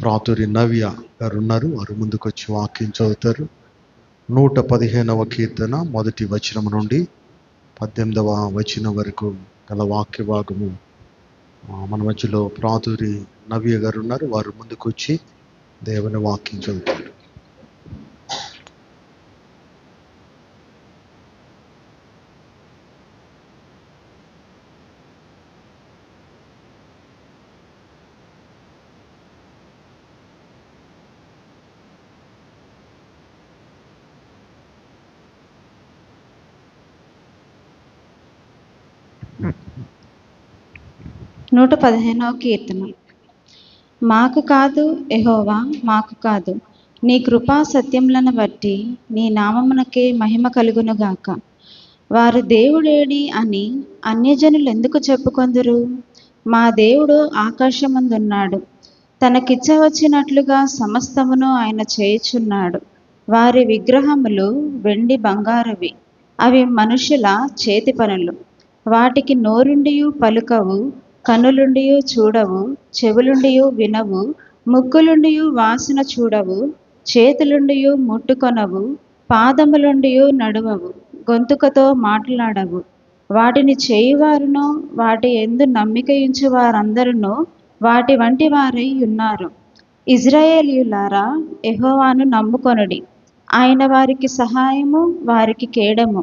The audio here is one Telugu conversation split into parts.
ప్రాతురి నవ్య గారు ఉన్నారు వారు ముందుకు వచ్చి వాక్యం చదువుతారు. నూట పదిహేనవ కీర్తన మొదటి వచనం నుండి పద్దెనిమిదవ వచనం వరకు గల వాక్య భాగము మన మధ్యలో ప్రాతురి నవ్య గారు ఉన్నారు వారు ముందుకు వచ్చి దేవుని వాక్యం చదువుతారు. నూట పదిహేనవ కీర్తన. మాకు కాదు ఎహోవా మాకు కాదు. నీ కృపా సత్యములను బట్టి నీ నామమునకే మహిమ కలుగునుగాక వారు దేవుడేడి అని అన్యజనులు ఎందుకు చెప్పుకొందురు? మా దేవుడు ఆకాశమందున్నాడు. తనకిచ్చవచ్చినట్లుగా సమస్తమును ఆయన చేయుచున్నాడు. వారి విగ్రహములు వెండి బంగారవి. అవి మనుషుల చేతి పనులు. వాటికి నోరుండియు పలుకవు. కనులుండి చూడవు చెవులుండియు వినవు ముక్కులుండి వాసన చూడవు చేతులుండియు ముట్టుకొనవు పాదములుండియు నడువవు గొంతుకతో మాట్లాడవు. వాటిని చేయువారును వాటి ఎందు నమ్మికయించు వారందరూ వాటి వంటి వారై ఉన్నారు. ఇజ్రాయేలీయులారా ఎహోవాను నమ్ముకొనుడి. ఆయన వారికి సహాయము వారికి కేడము.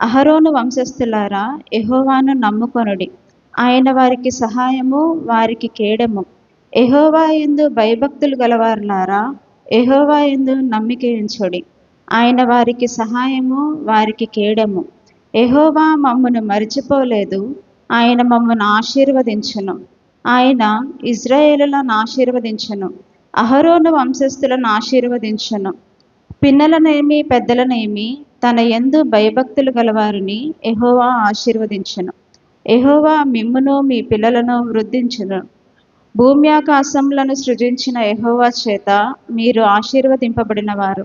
అహరోను వంశస్థులారా ఎహోవాను నమ్ముకొనుడి. ఆయన వారికి సహాయము వారికి కేడము. ఎహోవా ఎందు భయభక్తులు గలవారులారా ఎహోవా ఎందు నమ్మిక ఉంచుడి ఆయన వారికి సహాయము వారికి కేడము. ఎహోవా మమ్మను మరిచిపోలేదు ఆయన మమ్మను ఆశీర్వదించును. ఆయన ఇజ్రాయేలులను ఆశీర్వదించును అహరోను వంశస్థులను ఆశీర్వదించును. పిన్నలనేమి పెద్దలనేమి తన ఎందు భయభక్తులు గలవారిని ఎహోవా ఆశీర్వదించును. ఎహోవా మిమ్మును మీ పిల్లలను వృద్ధించును. భూమి ఆకాశములను సృజించిన ఎహోవా చేత మీరు ఆశీర్వదింపబడిన వారు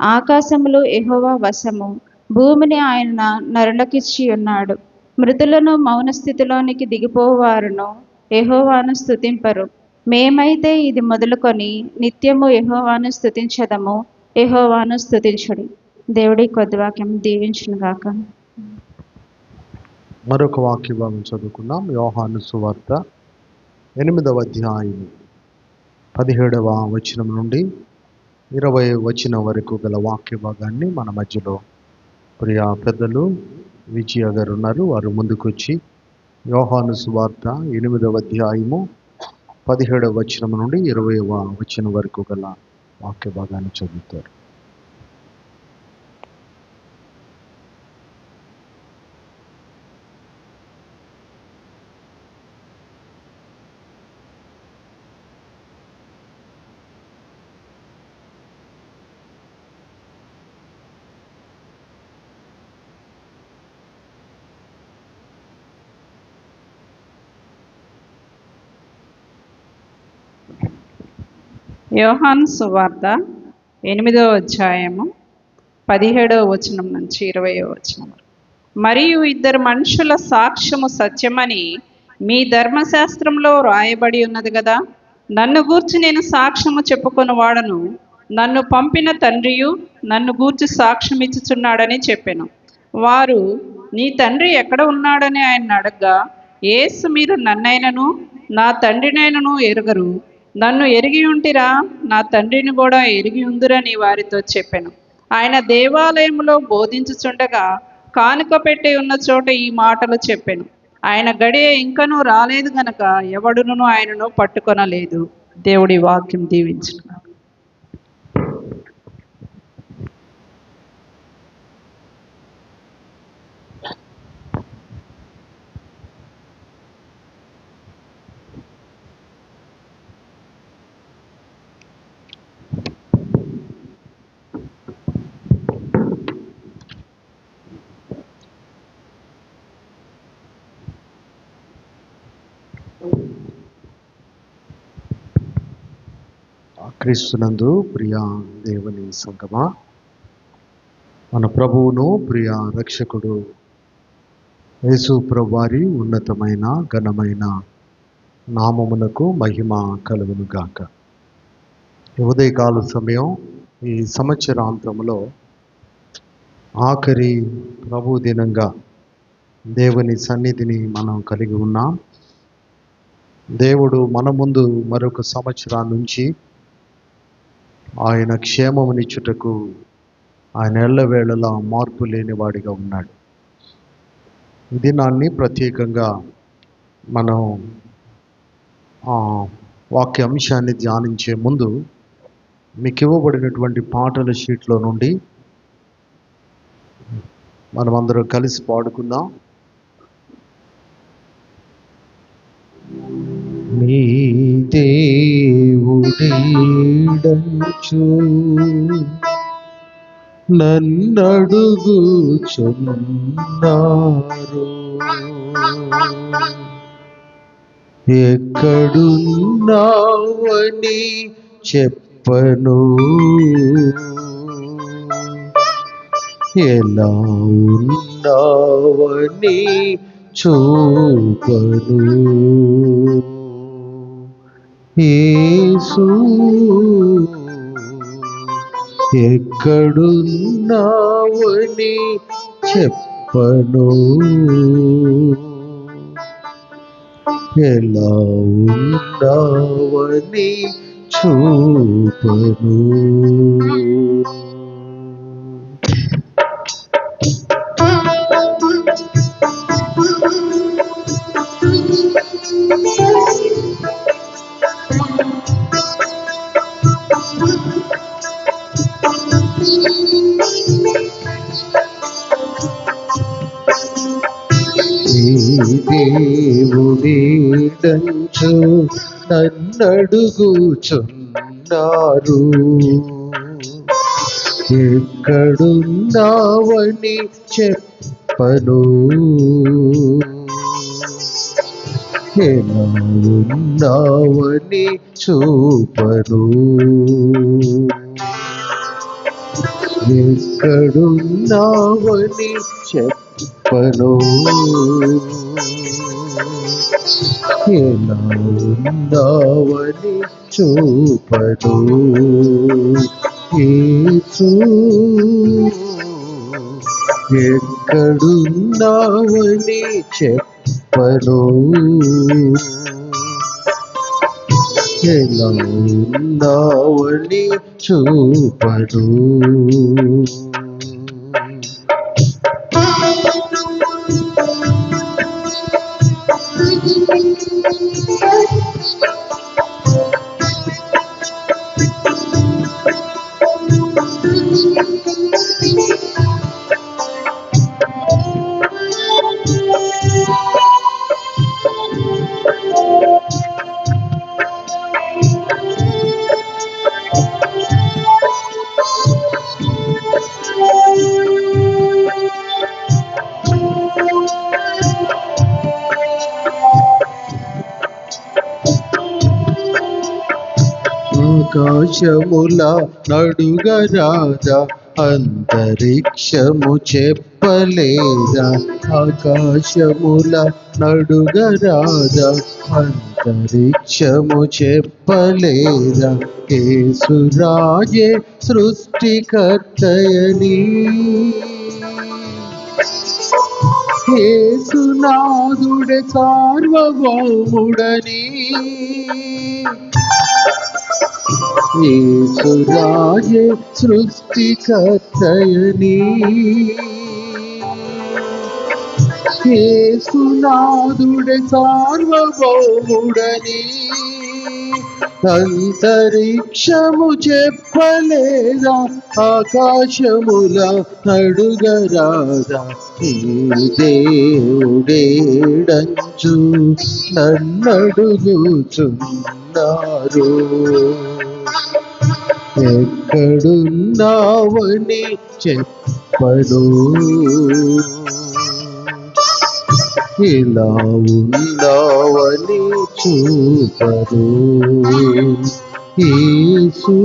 ఆకాశములు ఎహోవా వశము. భూమిని ఆయన నరులకిచ్చి ఉన్నాడు మృతులను మౌన స్థితిలోనికి దిగిపోవారును ఎహోవాను స్తుతింపరు. మేమైతే ఇది మొదలుకొని నిత్యము ఎహోవాను స్తుతించదము ఎహోవాను స్తుతించుడి. దేవుడి కొద్ది వాక్యం దీవించును మరొక వాక్య భాగం చదువుకున్నాం యోహాను సువార్త ఎనిమిదవ అధ్యాయం పదిహేడవ వచనం నుండి ఇరవై వచనం వరకు గల వాక్య భాగాన్ని మన మధ్యలో ప్రియా పెద్దలు విజయ గారు ఉన్నారు. వారు ముందుకొచ్చి యోహాను సువార్త ఎనిమిదవ అధ్యాయము పదిహేడవ వచనం నుండి ఇరవైవ వచనం వరకు గల వాక్య భాగాన్ని చదువుతారు. యోహాను సువార్త ఎనిమిదో అధ్యాయము పదిహేడవ వచనం నుంచి ఇరవయో వచనం మరియు ఇద్దరు మనుషుల సాక్ష్యము సత్యమని మీ ధర్మశాస్త్రంలో రాయబడి ఉన్నది కదా? నన్ను గూర్చి నేను సాక్ష్యము చెప్పుకొని వాడను నన్ను పంపిన తండ్రియు నన్ను గూర్చి సాక్ష్యం ఇచ్చుచున్నాడని చెప్పాను. వారు నీ తండ్రి ఎక్కడ ఉన్నాడని ఆయన అడగ్గా? ఏసు మీరు నన్నైనను? నా తండ్రినైనను ఎరుగరు. నన్ను ఎరిగి ఉంటిరా నా తండ్రిని కూడా ఎరిగి ఉందిరని వారితో చెప్పాను. ఆయన దేవాలయంలో బోధించుచుండగా కానుక పెట్టి ఉన్న చోట ఈ మాటలు చెప్పాను. ఆయన గడియ ఇంకనూ రాలేదు గనక ఎవడును ఆయనను పట్టుకొనలేదు. దేవుడి వాక్యం దీవించిన. క్రీస్తునందు ప్రియా దేవుని సంగమా. మన ప్రభువును ప్రియ రక్షకుడు. యేసు ప్రభువారి ఉన్నతమైన ఘనమైన నామమునకు మహిమ కలుగునుగాక ఉదయకాల సమయం ఈ సంవత్సరాంతంలో ఆఖరి ప్రభు దినంగా దేవుని సన్నిధిని మనం కలిగి ఉన్నాం. దేవుడు మన ముందు మరొక సంవత్సరాల నుంచి ఆయన క్షేమమునిచ్చుటకు ఆయన ఎల్లవేళలా మార్పు లేనివాడిగా ఉన్నాడు. దినాన్ని ప్రత్యేకంగా మనం వాక్య అంశాన్ని ధ్యానించే ముందు మీకు ఇవ్వబడినటువంటి పాటల షీట్లో నుండి మనమందరం కలిసి పాడుకుందాం. నీ దేవుడేడంచు నన్నడుగుచున్నారు. ఎక్కడున్నావని చెప్పను. ఎలా ఉన్నావని చూపను. యేసు ఎక్కడున్నావని చెప్పను. ఎలా ఉన్నావని చూపను. ఈ దేవుడేడంచు నన్నడుగుచున్నారు. ఎక్కడున్నావని చెప్పను. ఎలా ఉన్నావని చూపను. ఎక్కడున్నావని చెప్ప చెప్పను. ఎలా ఉన్నావని చూపను. యేసు ఎక్కడున్నావని చెప్పను. ఎలా ఉన్నావని చూపను. ఆకాశముల నడుగరాదా అంతరిక్షము చెప్పలేదా? ఆకాశముల నడుగరాదా అంతరిక్షము చెప్పలేదా? కేసురాజే సృష్టికర్తయని. ఏసునాథుడే సార్వభౌముడని. ఏసురాజే సృష్టికర్తయని. ఏసునాథుడే సార్వభౌముడని. అంతరిక్షము చెప్పలేదా? ఆకాశముల అడుగరాదా ఈ దేవుడేడంచు నన్నడుగుచున్నారు. ఎక్కడున్నావని చెప్పడు ఇలా ఉన్నావని చూపరు ఈసు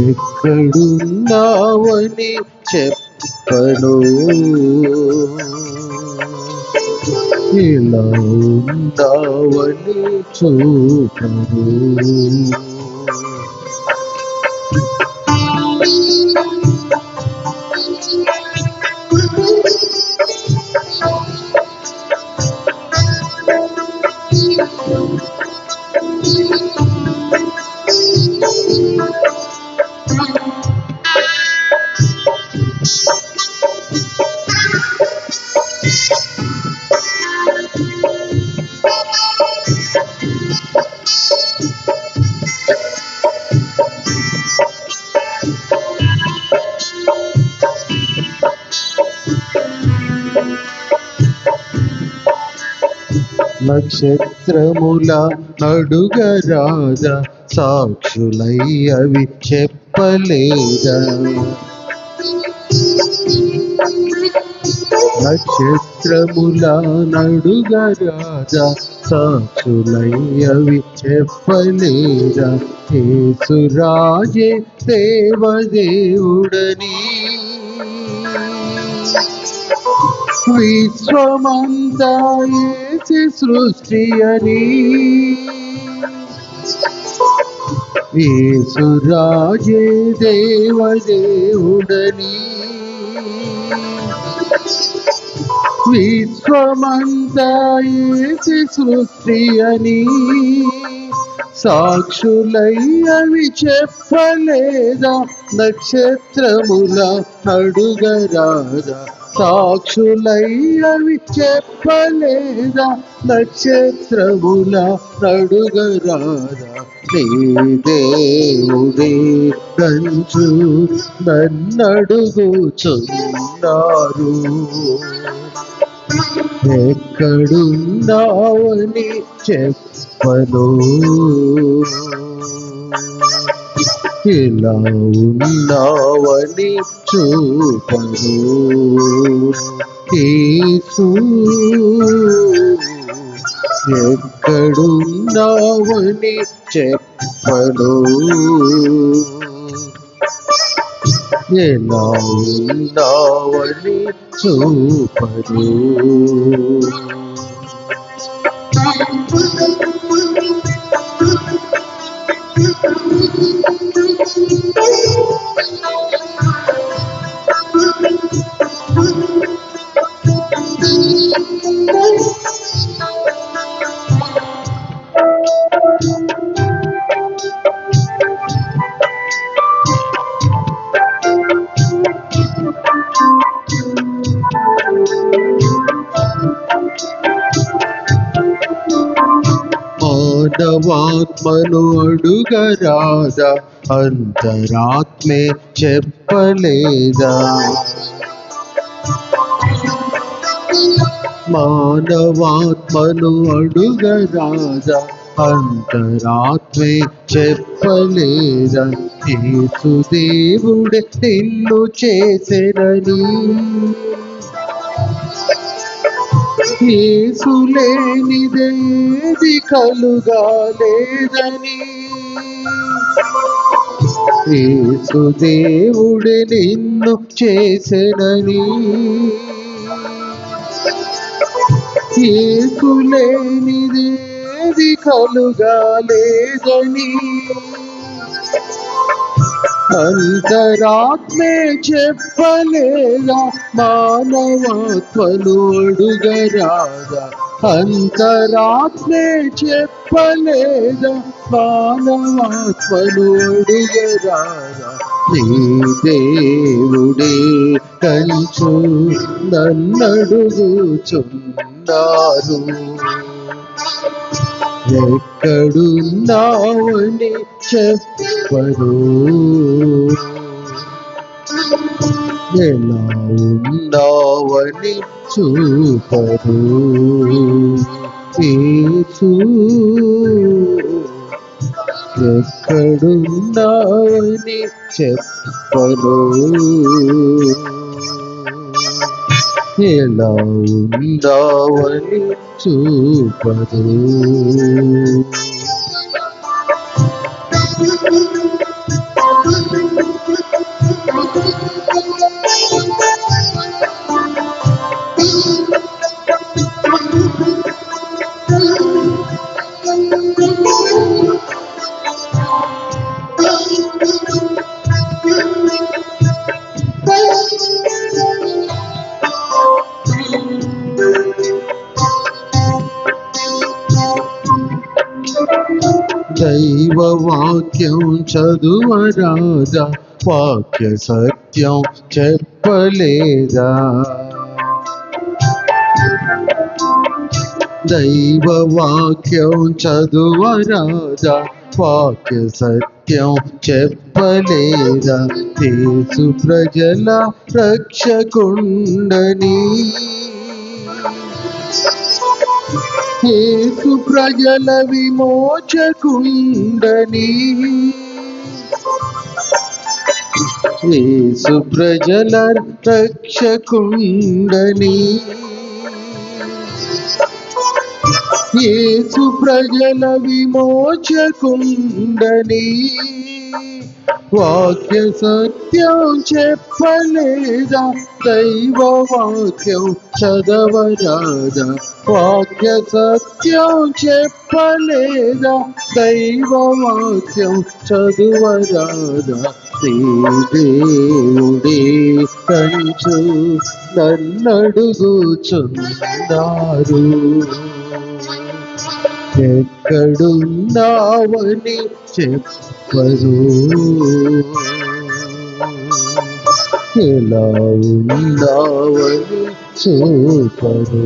ఎక్కడున్నావని చెప్పను ఇలా ఉందావని చూపరు Thank you. నక్షత్రముల నడుగరాజ సాక్షులై అవి చెప్పలేదా? నక్షత్రముల నడుగరాజ సాక్షులై అవి చెప్పలేదా? యేసురాజే దేవదేవుడని విశ్వమంతా ఏసి సృష్టి అని యేసురాజే దేవదేవుడని. విశ్వమంతా ఏసి సృష్టి అని సాక్షులయ్యవి చెప్పలేదా నక్షత్రముల అడుగరాదా సాక్షులై అవి చెప్పలేదా నక్షత్రముల అడుగరాదా నీ దేవుడే కంచు నన్నడుగుచున్నారు ఎక్కడున్నావని చెప్పను. ఇలా ఉన్నావని చూపను. యేసు ఎక్కడున్నావని చెప్పను. ఎలా ఉన్నావని చూపను. మానవాత్మను అడుగరాదా అంతరాత్మే చెప్పలేదా? మానవాత్మను అడుగరాదా? అంతరాత్మే చెప్పలేదా? యేసు దేవుడే నిన్ను చేసెనని. యేసులేనిదేది కలుగాలేదని. యేసు దేవుడే నిన్ను చేసెనని. యేసులేనిదేది కలుగాలేదని. అంతరాత్మే చెప్పలేదా? మానవాత్మను అడుగరాదా అంతరాత్మే చెప్పలేదా? మానవాత్మను అడుగరాదా నీ దేవుడే కంచు నన్నడుగుచున్నారు ఎక్కడున్నావని చెప్పరు ఎలా ఉన్నావని చూపరు. యేసు ఎక్కడున్నావని చెప్పరు. ఎలా ఉందావని చూపదు దైవ వాక్యం చదువరాదా వాక్య సత్యం చెప్పలేదా? దైవ వాక్యం చదువరాదా వాక్య సత్యం చెప్పలేదా? యేసు ప్రజల రక్షకుండని. యేసు ప్రజల విమోచకుండని. యేసు ప్రజల రక్షకుండని. యేసు ప్రజల విమోచకుండని. వాక్య సత్యం చెప్పలేదా? దైవ వాక్యం చదవరాదా? వాక్య సత్యం చెప్పలేదా దైవ వాక్యం చదువరాదా దేవుడే కంచు నన్నడుగుచున్నారు ఎక్కడున్నావని చెప్పరు ఎలా ఉన్నావని చూపరు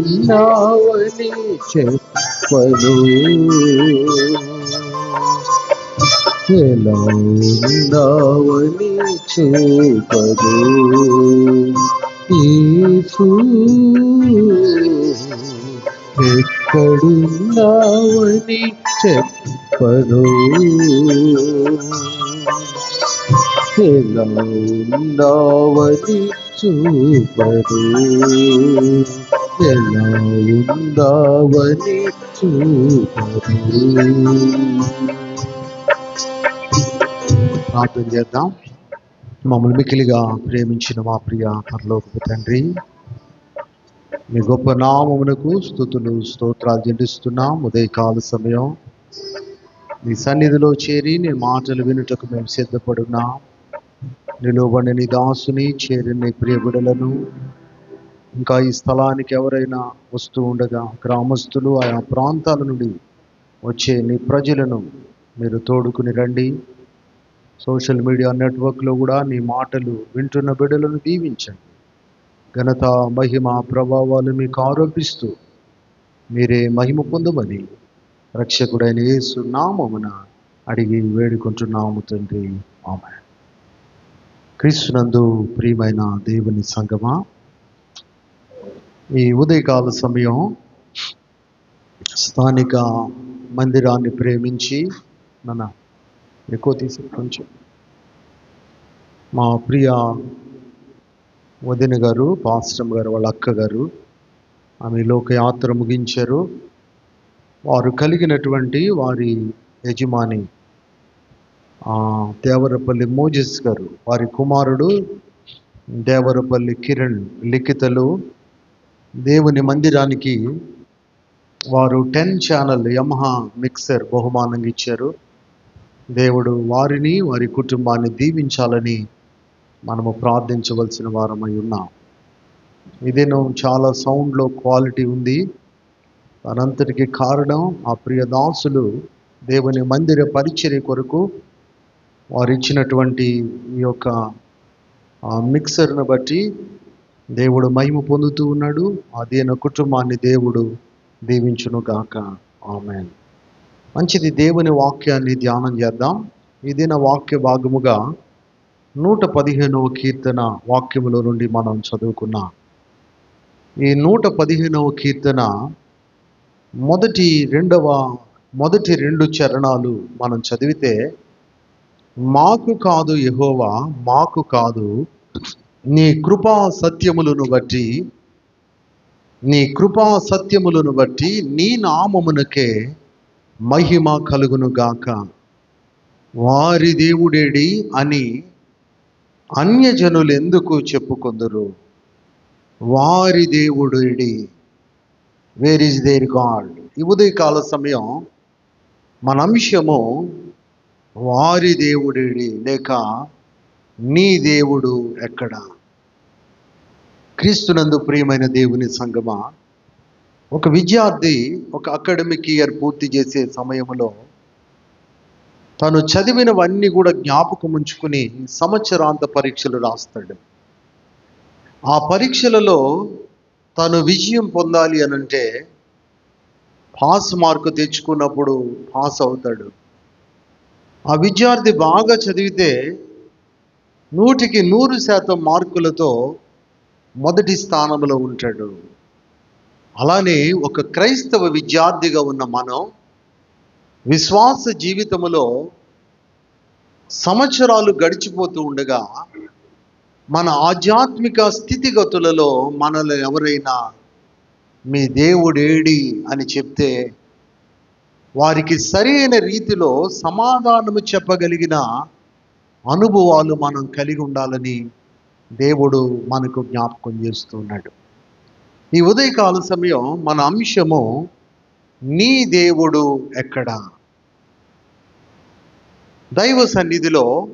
ఎక్కడున్నావని చెప్పదు ఎలా ఉన్నావని చూపరు యేసు ఎక్కడున్నావని చెప్పను. ఎలా ఉన్నావని చూపరు ఎలా ఉందావని చూపరు ప్రార్థన చేద్దాం. మమ్మల్ని మిక్కిలిగా ప్రేమించిన మా ప్రియ పరలోకపు తండ్రి మీ గొప్ప నామమునకు స్థుతులు స్తోత్రాలు చెల్లిస్తున్నాం ఉదయకాల సమయం. నీ సన్నిధిలో చేరి నీ మాటలు వినుటకు మేము సిద్ధపడున్నాం. నిలువబడిన నీ దాసుని చేరిన నీ ప్రియబిడలను ఇంకా ఈ స్థలానికి ఎవరైనా వస్తూ ఉండగా గ్రామస్తులు ఆయా ప్రాంతాల నుండి వచ్చే నీ ప్రజలను మీరు తోడుకుని రండి. సోషల్ మీడియా నెట్వర్క్లో కూడా నీ మాటలు వింటున్న బిడ్డలను దీవించండి. ఘనత మహిమ ప్రభావాలు మీకు ఆరోపిస్తూ మీరే మహిమ పొందమని రక్షకుడైన యేసు నామమున అడిగి వేడుకుంటున్నాము తండ్రి. ఆమె క్రీస్తునందు ప్రియమైన దేవుని సంగమా ఈ ఉదయకాల సమయం స్థానిక మందిరాన్ని ప్రేమించి నన్న ఎక్కువ తీసి కొంచెం మా ప్రియ వదిన గారు పాస్టమ్ గారు వాళ్ళ అక్క గారు ఆమె లోకయాత్ర ముగించారు. వారు కలిగినటువంటి వారి యజమాని దేవరపల్లి మోజెస్ గారు. వారి కుమారుడు దేవరపల్లి కిరణ్ లిఖితలు. దేవుని మందిరానికి వారు టెన్ ఛానల్ యమహా మిక్సర్ బహుమానంగా ఇచ్చారు. దేవుడు వారిని వారి కుటుంబాన్ని దీవించాలని మనము ప్రార్థించవలసిన వారమై ఉన్నాం. ఇదేనో చాలా సౌండ్లో క్వాలిటీ ఉంది. దానంతటికి కారణం ఆ ప్రియ దాసులు దేవుని మందిర పరిచర్య కొరకు వారు ఇచ్చినటువంటి ఈ యొక్క మిక్సర్ను బట్టి దేవుడు మహిమ పొందుతూ ఉన్నాడు. అదేన కుటుంబాన్ని దేవుడు దీవించును గాక. ఆమె మంచిది దేవుని వాక్యాన్ని ధ్యానం చేద్దాం. ఇదిన వాక్య భాగముగా నూట పదిహేనవ కీర్తన వాక్యములో నుండి మనం చదువుకున్నాం. ఈ నూట పదిహేనవ కీర్తన మొదటి రెండవ మొదటి రెండు చరణాలు మనం చదివితే మాకు కాదు యహోవా మాకు కాదు నీ కృపా సత్యములను బట్టి నీ కృపా సత్యములను బట్టి నీ నామమునకే మహిమ కలుగును గాక వారి దేవుడేడి అని అన్యజనులు ఎందుకు చెప్పుకొందరు? వారి దేవుడేడి వేర్ ఈజ్ దేర్ గాడ్ ఈ ఉదయకాల సమయం మన అంశము వారి దేవుడేడి లేక నీ దేవుడు ఎక్కడ? క్రీస్తునందు ప్రియమైన దేవుని సంగమా ఒక విద్యార్థి ఒక అకాడమిక్ ఇయర్ పూర్తి చేసే సమయంలో తను చదివినవన్నీ కూడా జ్ఞాపకం ఉంచుకుని సంవత్సరాంత పరీక్షలు రాస్తాడు. ఆ పరీక్షలలో తను విజయం పొందాలి అనంటే పాస్ మార్కు తెచ్చుకున్నప్పుడు పాస్ అవుతాడు. ఆ విద్యార్థి బాగా చదివితే నూటికి నూరు శాతం మార్కులతో మొదటి స్థానంలో ఉంటాడు. అలానే ఒక క్రైస్తవ విద్యార్థిగా ఉన్న మనం విశ్వాస జీవితములో సంవత్సరాలు గడిచిపోతూ ఉండగా మన ఆధ్యాత్మిక స్థితిగతులలో మనల్ని ఎవరైనా మీ దేవుడేడి అని చెప్తే వారికి సరైన రీతిలో సమాధానము చెప్పగలిగిన అనుభవాలు మనం కలిగి ఉండాలని దేవుడు మనకు జ్ఞాపకం చేస్తున్నాడు ఈ ఉదయకాల సమయం మన అంశము నీ దేవుడు ఎక్కడా? దైవ సన్నిధిలో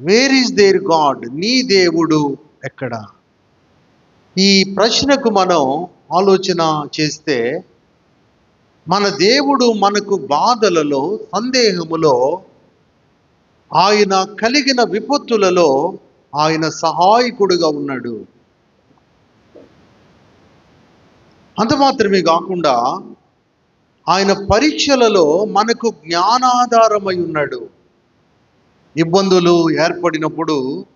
వేర్ ఈజ్ దేర్ గాడ్ నీ దేవుడు ఎక్కడ? ఈ ప్రశ్నకు మనం ఆలోచన చేస్తే మన దేవుడు మనకు బాధలలో సందేహములో ఆయన కలిగిన విపత్తులలో ఆయన సహాయకుడుగా ఉన్నాడు. అంత మాత్రమే కాకుండా ఆయన పరీక్షలలో మనకు జ్ఞానాధారమై ఉన్నాడు. ఇబ్బందులు ఏర్పడినప్పుడు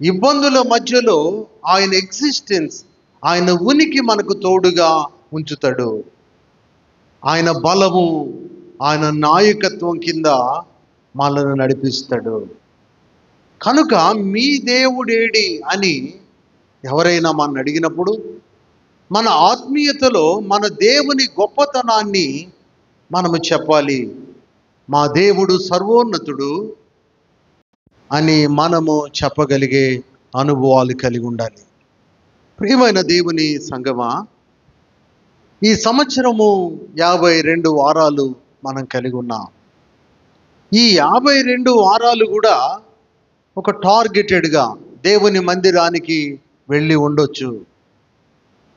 ఇబ్బందుల మధ్యలో ఆయన ఎగ్జిస్టెన్స్ ఆయన ఉనికి మనకు తోడుగా ఉంచుతాడు. ఆయన బలము ఆయన నాయకత్వం కింద మనల్ని నడిపిస్తాడు. కనుక మీ దేవుడేడి అని ఎవరైనా మన అడిగినప్పుడు మన ఆత్మీయతలో మన దేవుని గొప్పతనాన్ని మనము చెప్పాలి. మా దేవుడు సర్వోన్నతుడు అని మనము చెప్పగలిగే అనుభవాలు కలిగి ఉండాలి. ప్రియమైన దేవుని సంగమా ఈ సంవత్సరము యాభై రెండు వారాలు మనం కలిగి ఉన్నాం. ఈ యాభై రెండు వారాలు కూడా ఒక టార్గెటెడ్గా దేవుని మందిరానికి వెళ్ళి ఉండొచ్చు.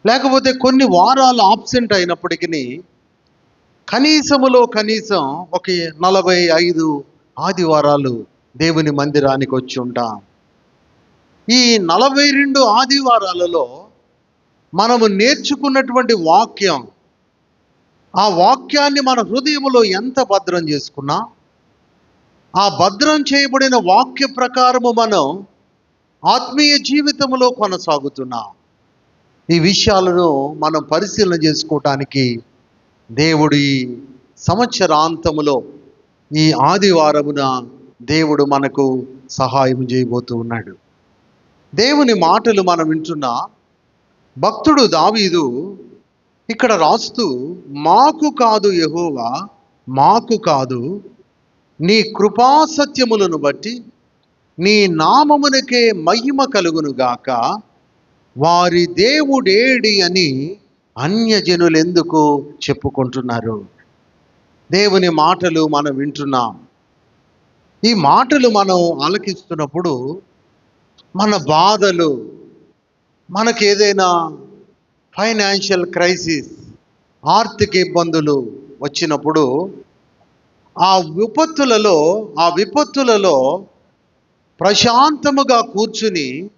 లేకపోతే కొన్ని వారాలు ఆబ్సెంట్ అయినప్పటికీ కనీసములో కనీసం ఒక నలభై ఐదు ఆదివారాలు దేవుని మందిరానికి వచ్చి ఉంటాం. ఈ నలభై రెండు ఆదివారాలలో మనము నేర్చుకున్నటువంటి వాక్యం ఆ వాక్యాన్ని మన హృదయంలో ఎంత భద్రం చేసుకున్నా ఆ భద్రం చేయబడిన వాక్య ప్రకారము మనం ఆత్మీయ జీవితంలో కొనసాగుతున్నాం. ఈ విషయాలను మనం పరిశీలన చేసుకోవటానికి దేవుడి సంవత్సరాంతములో ఈ ఆదివారమున దేవుడు మనకు సహాయం చేయబోతూ ఉన్నాడు. దేవుని మాటలు మనం వింటున్నా భక్తుడు దావీదు ఇక్కడ రాస్తూ మాకు కాదు యహోవా మాకు కాదు నీ కృపాసత్యములను బట్టి నీ నామమునకే మహిమ కలుగును గాక వారి దేవుడేడి అని అన్యజనులు ఎందుకు చెప్పుకుంటున్నారు? దేవుని మాటలు మనం వింటున్నాం. ఈ మాటలు మనం ఆలకిస్తున్నప్పుడు మన బాధలు మనకి ఏదైనా ఫైనాన్షియల్ క్రైసిస్ ఆర్థిక ఇబ్బందులు వచ్చినప్పుడు ఆ విపత్తులలో ఆ విపత్తులలో ప్రశాంతముగా కూర్చుని